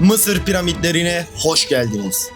Mısır piramitlerine hoş geldiniz.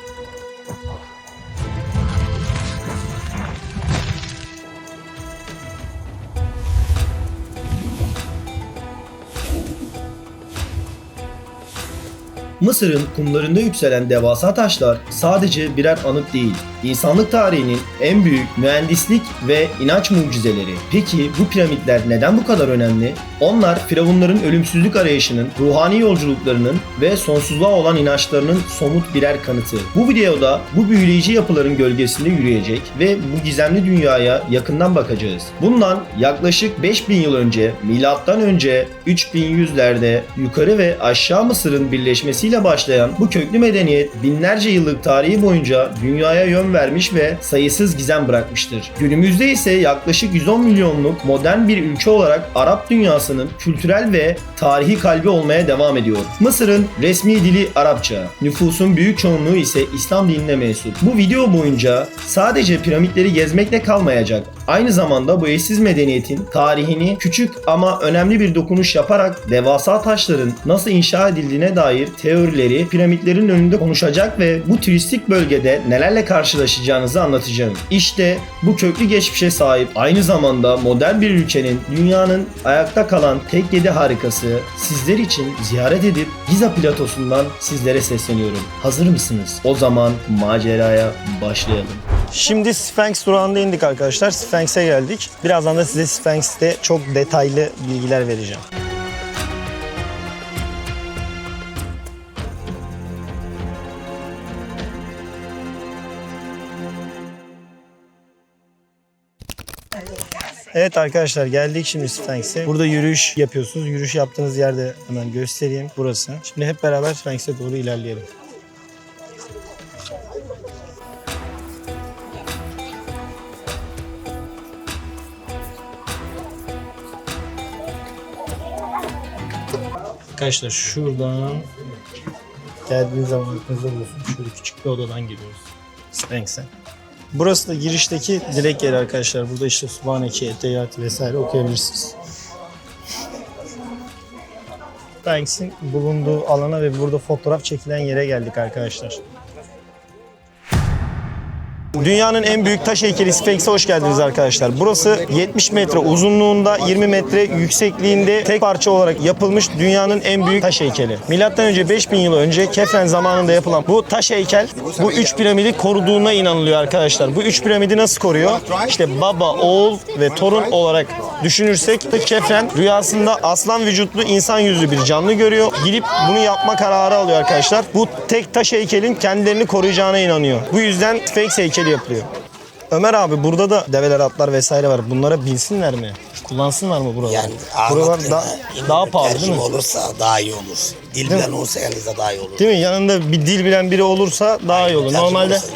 Mısır'ın kumlarında yükselen devasa taşlar sadece birer anıt değil, insanlık tarihinin en büyük mühendislik ve inanç mucizeleri. Peki bu piramitler neden bu kadar önemli? Onlar firavunların ölümsüzlük arayışının, ruhani yolculuklarının ve sonsuzluğa olan inançlarının somut birer kanıtı. Bu videoda bu büyüleyici yapıların gölgesinde yürüyecek ve bu gizemli dünyaya yakından bakacağız. Bundan yaklaşık 5000 yıl önce, milattan önce 3100'lerde yukarı ve aşağı Mısır'ın birleşmesiyle başlayan bu köklü medeniyet binlerce yıllık tarihi boyunca dünyaya yön vermiş ve sayısız gizem bırakmıştır. Günümüzde ise yaklaşık 110 milyonluk modern bir ülke olarak Arap dünyasının kültürel ve tarihi kalbi olmaya devam ediyor. Mısır'ın resmi dili Arapça, nüfusun büyük çoğunluğu ise İslam dinine mensup. Bu video boyunca sadece piramitleri gezmekle kalmayacak. Aynı zamanda bu eşsiz medeniyetin tarihini küçük ama önemli bir dokunuş yaparak devasa taşların nasıl inşa edildiğine dair teorileri piramitlerin önünde konuşacak ve bu turistik bölgede nelerle karşılaşacağınızı anlatacağım. İşte bu köklü geçmişe sahip aynı zamanda modern bir ülkenin dünyanın ayakta kalan tek yedi harikası sizler için ziyaret edip Giza platosundan sizlere sesleniyorum. Hazır mısınız? O zaman maceraya başlayalım. Şimdi Sphinx durağında indik arkadaşlar. Sphinx'e geldik. Birazdan da size Sphinx'te çok detaylı bilgiler vereceğim. Evet arkadaşlar geldik şimdi Sphinx'e. Burada yürüyüş yapıyorsunuz. Yürüyüş yaptığınız yerde hemen göstereyim. Burası. Şimdi hep beraber Sphinx'e doğru ilerleyelim. Arkadaşlar şuradan geldiğiniz zaman aklınızda bulunsun. Şöyle küçük bir odadan giriyoruz. Sphinx'e. Burası da girişteki direkt yeri arkadaşlar. Burada işte Subhaneke, Eteyat vesaire okuyabilirsiniz. Sphinx'in bulunduğu alana ve burada fotoğraf çekilen yere geldik arkadaşlar. Dünyanın en büyük taş heykeli Sphinx'e hoş geldiniz arkadaşlar. Burası 70 metre uzunluğunda, 20 metre yüksekliğinde tek parça olarak yapılmış dünyanın en büyük taş heykeli. Milattan önce 5000 yıl önce Kefren zamanında yapılan bu taş heykel bu üç piramidi koruduğuna inanılıyor arkadaşlar. Bu üç piramidi nasıl koruyor? İşte baba, oğul ve torun olarak düşünürsek Kefren rüyasında aslan vücutlu insan yüzlü bir canlı görüyor. Gidip bunu yapma kararı alıyor arkadaşlar. Bu tek taş heykelin kendilerini koruyacağına inanıyor. Bu yüzden Sphinx heykeli yapılıyor. Ömer abi burada da develer, atlar vesaire var. Bunlara binsinler mi? Kullansınlar mı buraları? Yani buralar da, daha pahalı değil mi? olursa daha iyi olur. Dil bilen olursa yanınızda daha iyi olur. Değil mi? Yanında bir dil bilen biri olursa daha iyi olur. tercih Normalde olursa.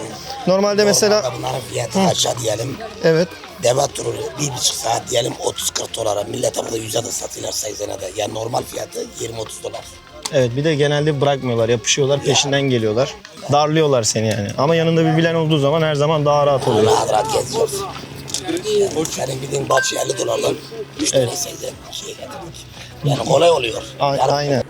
normalde mesela Normalde bunların fiyatı aşağı diyelim. evet Deve turu bir buçuk saat diyelim 30-40 dolara. Millete burada 100'e de satıyorlar 80'e de. Yani normal fiyatı 20-30 dolar. evet bir de genelde bırakmıyorlar, yapışıyorlar, peşinden geliyorlar. Darlıyorlar seni yani. Ama yanında bir bilen olduğu zaman her zaman daha rahat oluyor. Rahat rahat geziyoruz. Yani senin bildiğin bahçe 50 dolardan 3 tane 80 şey getirmiş. Yani kolay oluyor. A- Yani aynen.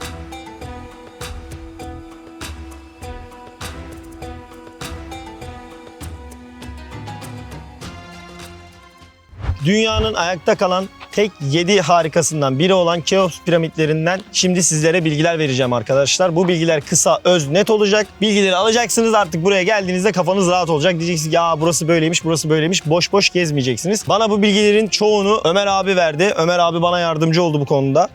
Dünyanın ayakta kalan tek 7 harikasından biri olan Keops piramitlerinden şimdi sizlere bilgiler vereceğim arkadaşlar. Bu bilgiler kısa, öz, net olacak. Bilgileri alacaksınız artık buraya geldiğinizde kafanız rahat olacak. Diyeceksiniz ya burası böyleymiş, burası böyleymiş. Boş boş gezmeyeceksiniz. Bana bu bilgilerin çoğunu Ömer abi verdi. Ömer abi bana yardımcı oldu bu konuda.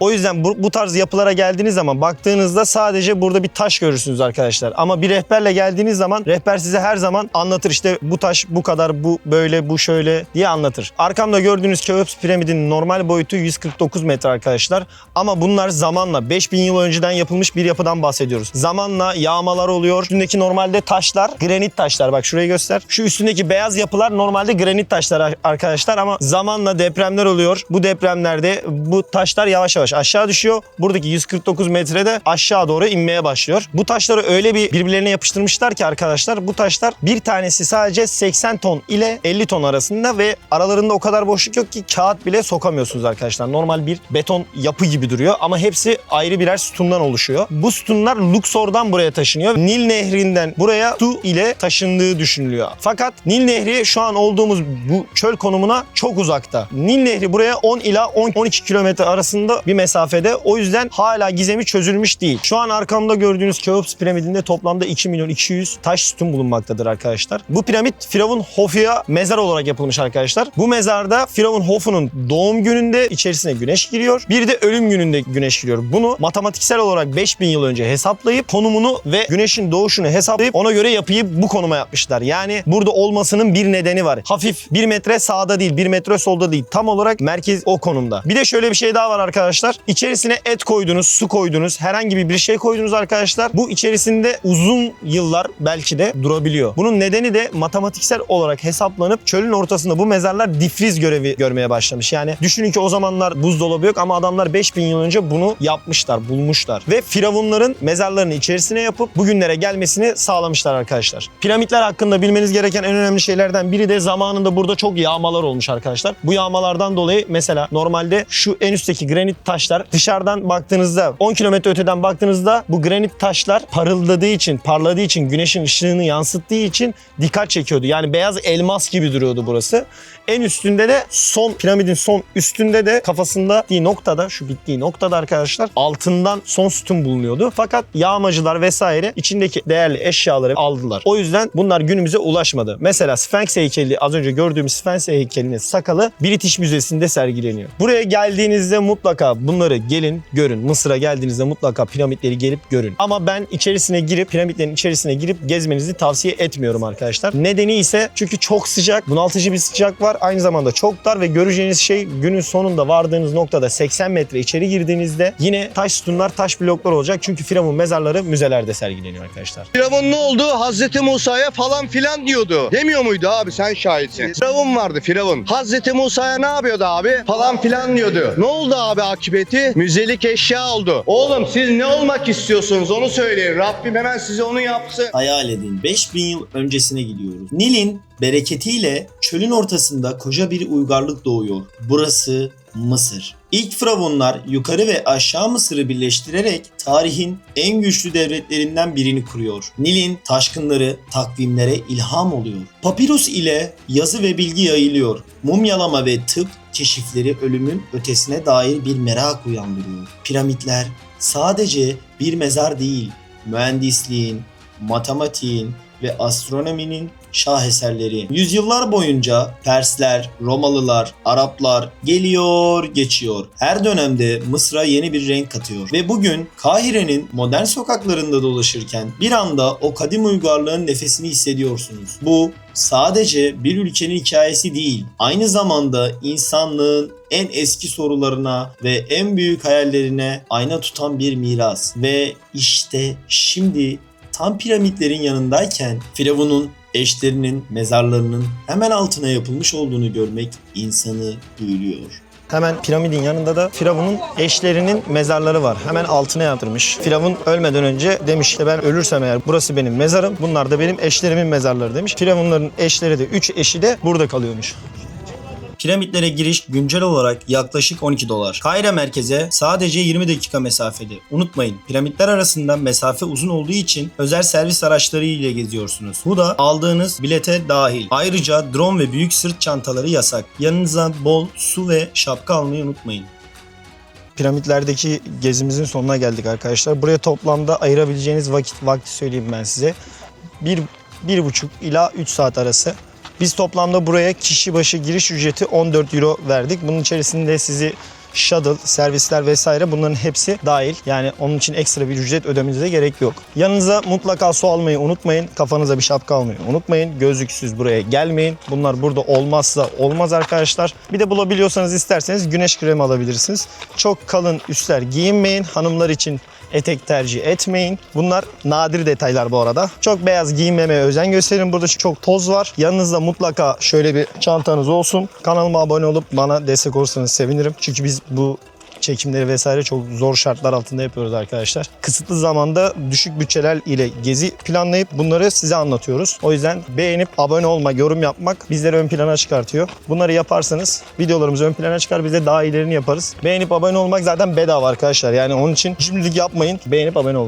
O yüzden bu, bu tarz yapılara geldiğiniz zaman baktığınızda sadece burada bir taş görürsünüz arkadaşlar. Ama bir rehberle geldiğiniz zaman rehber size her zaman anlatır işte bu taş bu kadar bu böyle bu şöyle diye anlatır. Arkamda gördüğünüz Keops piramidinin normal boyutu 149 metre arkadaşlar. Ama bunlar zamanla 5000 yıl önceden yapılmış bir yapıdan bahsediyoruz. Zamanla yağmalar oluyor. Üstündeki normalde taşlar granit taşlar. Bak şurayı göster. Şu üstündeki beyaz yapılar normalde granit taşlar arkadaşlar ama zamanla depremler oluyor. Bu depremlerde bu taşlar yavaş yavaş yavaş aşağı düşüyor. Buradaki 149 metrede aşağı doğru inmeye başlıyor. Bu taşları öyle bir birbirlerine yapıştırmışlar ki arkadaşlar bu taşlar bir tanesi sadece 80 ton ile 50 ton arasında ve aralarında o kadar boşluk yok ki kağıt bile sokamıyorsunuz arkadaşlar. Normal bir beton yapı gibi duruyor ama hepsi ayrı birer sütundan oluşuyor. Bu sütunlar Luxor'dan buraya taşınıyor. Nil Nehri'nden buraya su ile taşındığı düşünülüyor. Fakat Nil Nehri şu an olduğumuz bu çöl konumuna çok uzakta. Nil Nehri buraya 10 ila 10-12 kilometre arasında bir mesafede. O yüzden hala gizemi çözülmüş değil. Şu an arkamda gördüğünüz Keops piramidinde toplamda 2 milyon 200 taş sütun bulunmaktadır arkadaşlar. Bu piramit Firavun Hofu'ya mezar olarak yapılmış arkadaşlar. Bu mezarda Firavun Hofu'nun doğum gününde içerisine güneş giriyor. Bir de ölüm gününde güneş giriyor. Bunu matematiksel olarak 5000 yıl önce hesaplayıp konumunu ve güneşin doğuşunu hesaplayıp ona göre yapıyı bu konuma yapmışlar. Yani burada olmasının bir nedeni var. Hafif bir metre sağda değil, bir metre solda değil. Tam olarak merkez o konumda. Bir de şöyle bir şey daha var arkadaşlar. İçerisine et koydunuz, su koydunuz, herhangi bir şey koydunuz arkadaşlar. Bu içerisinde uzun yıllar belki de durabiliyor. Bunun nedeni de matematiksel olarak hesaplanıp çölün ortasında bu mezarlar difriz görevi görmeye başlamış. Yani düşünün ki o zamanlar buzdolabı yok ama adamlar 5000 yıl önce bunu yapmışlar, bulmuşlar. Ve firavunların mezarlarını içerisine yapıp bugünlere gelmesini sağlamışlar arkadaşlar. Piramitler hakkında bilmeniz gereken en önemli şeylerden biri de zamanında burada çok yağmalar olmuş arkadaşlar. Bu yağmalardan dolayı mesela normalde şu en üstteki granit taşlar dışarıdan baktığınızda 10 kilometre öteden baktığınızda bu granit taşlar parıldadığı için, parladığı için, güneşin ışığını yansıttığı için dikkat çekiyordu. Yani beyaz elmas gibi duruyordu burası. En üstünde de son piramidin son üstünde de kafasında bittiği noktada şu bittiği noktada arkadaşlar altından son sütun bulunuyordu. Fakat yağmacılar vesaire içindeki değerli eşyaları aldılar. O yüzden bunlar günümüze ulaşmadı. Mesela Sphinx heykeli az önce gördüğümüz Sphinx heykelinin sakalı British Müzesi'nde sergileniyor. Buraya geldiğinizde mutlaka bunları gelin görün. Mısır'a geldiğinizde mutlaka piramitleri gelip görün. Ama ben içerisine girip piramitlerin içerisine girip gezmenizi tavsiye etmiyorum arkadaşlar. Nedeni ise çünkü çok sıcak, bunaltıcı bir sıcak var. Aynı zamanda çok dar ve göreceğiniz şey günün sonunda vardığınız noktada 80 metre içeri girdiğinizde yine taş sütunlar, taş bloklar olacak. Çünkü Firavun mezarları müzelerde sergileniyor arkadaşlar. Firavun ne oldu? Hazreti Musa'ya falan filan diyordu. Demiyor muydu abi sen şahitsin. Firavun vardı Firavun. Hazreti Musa'ya ne yapıyordu abi? Falan filan diyordu. Ne oldu abi akıbeti? Müzelik eşya oldu. Oğlum siz ne olmak istiyorsunuz onu söyleyin. Rabbim hemen size onu yapsın. Hayal edin 5000 yıl öncesine gidiyoruz. Nil'in bereketiyle çölün ortasında koca bir uygarlık doğuyor. Burası Mısır. İlk firavunlar yukarı ve aşağı Mısır'ı birleştirerek tarihin en güçlü devletlerinden birini kuruyor. Nil'in taşkınları takvimlere ilham oluyor. Papirus ile yazı ve bilgi yayılıyor. Mumyalama ve tıp keşifleri ölümün ötesine dair bir merak uyandırıyor. Piramitler sadece bir mezar değil, mühendisliğin, matematiğin ve astronominin şaheserleri. Yüzyıllar boyunca Persler, Romalılar, Araplar geliyor, geçiyor. Her dönemde Mısır'a yeni bir renk katıyor. Ve bugün Kahire'nin modern sokaklarında dolaşırken bir anda o kadim uygarlığın nefesini hissediyorsunuz. Bu sadece bir ülkenin hikayesi değil, aynı zamanda insanlığın en eski sorularına ve en büyük hayallerine ayna tutan bir miras. Ve işte şimdi tam piramitlerin yanındayken Firavun'un eşlerinin mezarlarının hemen altına yapılmış olduğunu görmek insanı büyülüyor. Hemen piramidin yanında da Firavun'un eşlerinin mezarları var. Hemen altına yatırmış. Firavun ölmeden önce demiş ki ben ölürsem eğer burası benim mezarım. Bunlar da benim eşlerimin mezarları demiş. Firavunların eşleri de 3 eşi de burada kalıyormuş. Piramitlere giriş güncel olarak yaklaşık 12 dolar. Kahire merkeze sadece 20 dakika mesafede. Unutmayın piramitler arasında mesafe uzun olduğu için özel servis araçları ile geziyorsunuz. Bu da aldığınız bilete dahil. Ayrıca drone ve büyük sırt çantaları yasak. Yanınıza bol su ve şapka almayı unutmayın. Piramitlerdeki gezimizin sonuna geldik arkadaşlar. Buraya toplamda ayırabileceğiniz vakit vakti söyleyeyim ben size. Bir, bir buçuk ila 3 saat arası. Biz toplamda buraya kişi başı giriş ücreti 14 euro verdik. Bunun içerisinde sizi shuttle, servisler vesaire bunların hepsi dahil. Yani onun için ekstra bir ücret ödemenize gerek yok. Yanınıza mutlaka su almayı unutmayın. Kafanıza bir şapka almayı unutmayın. Gözlüksüz buraya gelmeyin. Bunlar burada olmazsa olmaz arkadaşlar. Bir de bulabiliyorsanız isterseniz güneş kremi alabilirsiniz. Çok kalın üstler giyinmeyin. Hanımlar için etek tercih etmeyin. Bunlar nadir detaylar bu arada. Çok beyaz giyinmemeye özen gösterin. Burada çok toz var. Yanınızda mutlaka şöyle bir çantanız olsun. Kanalıma abone olup bana destek olursanız sevinirim. Çünkü biz bu çekimleri vesaire çok zor şartlar altında yapıyoruz arkadaşlar. Kısıtlı zamanda düşük bütçeler ile gezi planlayıp bunları size anlatıyoruz. O yüzden beğenip abone olma, yorum yapmak bizleri ön plana çıkartıyor. Bunları yaparsanız videolarımız ön plana çıkar. Biz de daha iyilerini yaparız. Beğenip abone olmak zaten bedava arkadaşlar. Yani onun için şimdilik yapmayın. Beğenip abone olun.